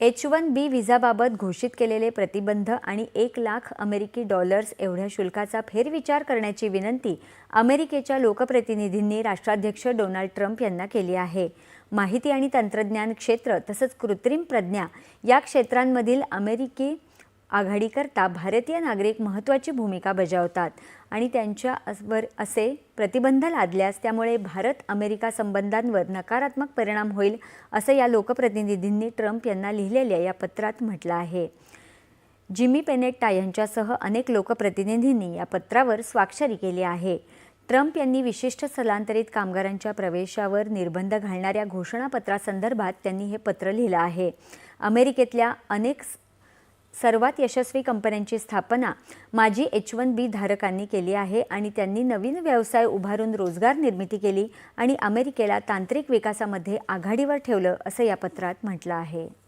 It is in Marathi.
एच वन बी व्हिसाबाबत घोषित केलेले प्रतिबंध आणि एक लाख अमेरिकी डॉलर्स एवढ्या शुल्काचा फेरविचार करण्याची विनंती अमेरिकेच्या लोकप्रतिनिधींनी राष्ट्राध्यक्ष डोनाल्ड ट्रम्प यांना केली आहे. माहिती आणि तंत्रज्ञान क्षेत्र तसंच कृत्रिम प्रज्ञा या क्षेत्रांमधील अमेरिकी आघाडीकरता भारतीय नागरिक महत्त्वाची भूमिका बजावतात आणि त्यांच्यावर असे प्रतिबंध लादल्यास त्यामुळे भारत अमेरिका संबंधांवर नकारात्मक परिणाम होईल असं या लोकप्रतिनिधींनी ट्रम्प यांना लिहिलेल्या या पत्रात म्हटलं आहे. जिमी पेनेट्टा यांच्यासह अनेक लोकप्रतिनिधींनी या पत्रावर स्वाक्षरी केली आहे. ट्रम्प यांनी विशिष्ट स्थलांतरित कामगारांच्या प्रवेशावर निर्बंध घालणाऱ्या घोषणापत्रासंदर्भात त्यांनी हे पत्र लिहिलं आहे. अमेरिकेतल्या अनेक सर्वात यशस्वी कंपन्यांची स्थापना माजी एच वन बी धारकांनी केली आहे आणि त्यांनी नवीन व्यवसाय उभारून रोजगार निर्मिती केली आणि अमेरिकेला तांत्रिक विकासामध्ये आघाडीवर ठेवलं असं या पत्रात म्हटलं आहे.